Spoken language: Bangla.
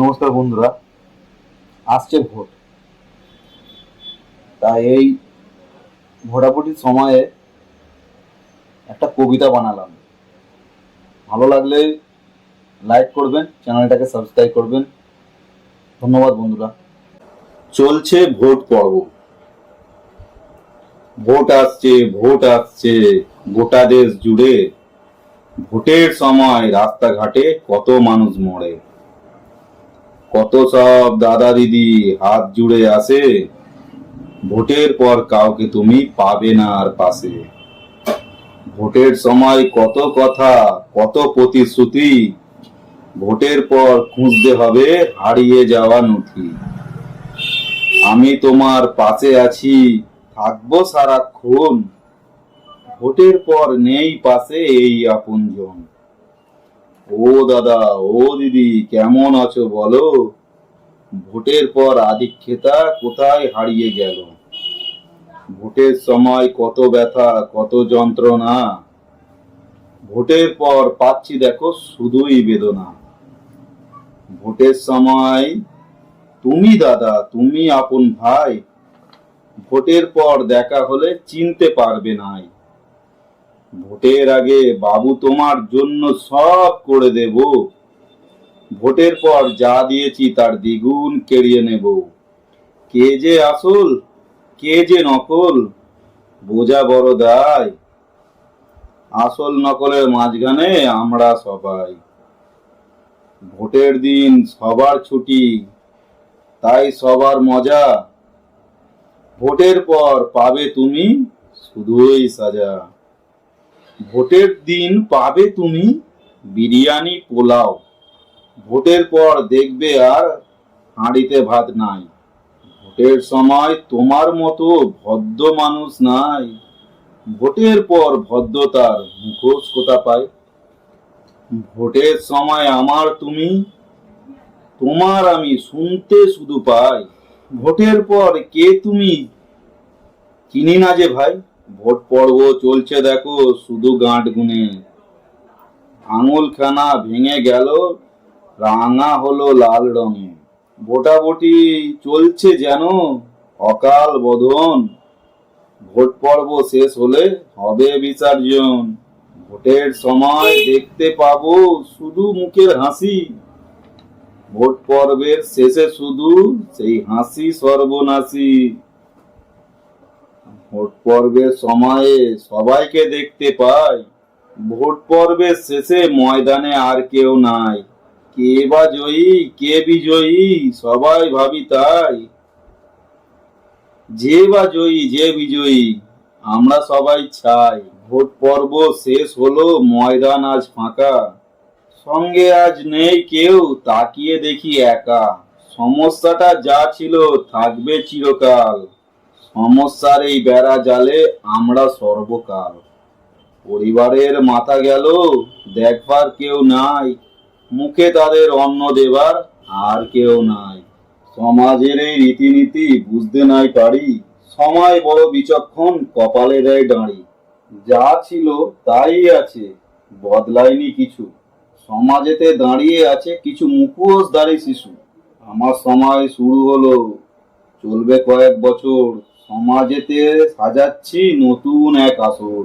নমস্কার বন্ধুরা আসছে ভোট। তাই এই ভোটাভুটির সময়ে একটা কবিতা বানালাম। ভালো লাগলে লাইক করবেন, চ্যানেলটাকে সাবস্ক্রাইব করবেন। ধন্যবাদ বন্ধুরা। চলছে ভোট পর্ব। ভোট আসছে ভোট আসছে, গোটা দেশ জুড়ে। ভোটের সময় রাস্তাঘাটে কত মানুষ মরে। কত সব দাদা দিদি হাত জুড়ে আসে ভোটের পর কাউকে তুমি পাবে না আর পাশে। ভোটের সময় কত কথা, কত প্রতিশ্রুতি, ভোটের পর খুঁজতে হবে হারিয়ে যাওয়া নথি। আমি তোমার পাশে আছি, থাকব সারাক্ষণ। ভোটের পর নেই পাশে এই আপনজন। ও দাদা, ও দিদি, কেমন আছো বলো? ভোটের পর আধিক্ষেতা কোথায় হারিয়ে গেল? ভোটের সময় কত ব্যথা, কত যন্ত্রণা। ভোটের পর পাচ্ছি দেখো শুধুই বেদনা। ভোটের সময়, তুমি দাদা, তুমি আপন ভাই। ভোটের পর দেখা হলে চিনতে পারবে নাই। ভোটের আগে বাবু তোমার জন্য সব করে দেব। ভোটের পর যা দিয়েছি তার দ্বিগুণ কেড়িয়ে নেব। কে যে আসল, কে যে নকল, বোঝা বড় দায়। আসল নকলের মাঝখানে আমরা সবাই। ভোটের দিন সবার ছুটি, তাই সবার মজা। ভোটের পর পাবে তুমি শুধুই সাজা। ভোটের দিন পাবে তুমি বিরিয়ানি পোলাও। ভোটের পর দেখবে আর হাঁড়িতে ভাত নাই। ভোটের সময় তোমার মতো ভদ্র মানুষ নাই। ভোটের পর ভদ্রতার মুখোশ কোথা পায়? ভোটের সময় আমার তুমি, তোমার আমি শুনতে শুধু পাই। ভোটের পর কে তুমি চিনি না যে ভাই? ভোট পর্ব চলছে দেখো, শুধু গাঁট গুনে। আঙুল খানা ভেঙে গেল, রাঙা হলো লাল রঙে। ভোটাভুটি চলছে যেন অকাল বোধন ভোট পর্ব শেষ হলে হবে বিসর্জন। ভোটের সময় দেখতে পাবো শুধু মুখের হাসি। ভোট পর্বের শেষে শুধু সেই হাসি সর্বনাশী। ভোট পর্বের সময়ে সবাইকে দেখতে পাই। ভোট পর্বের শেষে ময়দানে আর কেউ নাই। কে বা জয়ী, কে বিজয়ী, সবাই ভাবি তাই। যে বা জয়ী, যে বিজয়ী, আমরা সবাই চাই। ভোট পর্ব শেষ হলো, ময়দান আজ ফাঁকা। সঙ্গে আজ নেই কেউ, তাকিয়ে দেখি একা। সমস্যাটা যা ছিল, থাকবে চিরকাল। সমস্যার এই বেড়া জালে আমরা সর্বকাল। পরিবারের মাথা গেল, দেখবার কেউ নাই। মুখে তাদের অন্ন দেবার আর কেউ নাই। সমাজের এই রীতিনীতি বুঝতে নাই পারি। সময় বড় বিচক্ষণ, কপালে দেয় দাঁড়ি যা ছিল তাই আছে, বদলায়নি কিছু। সমাজেতে দাঁড়িয়ে আছে কিছু মুখোশ মুখোশধারী শিশু। আমার সময় শুরু হলো। চলবে কয়েক বছর। সমাজেতে সাজাচ্ছি নতুন এক আসর।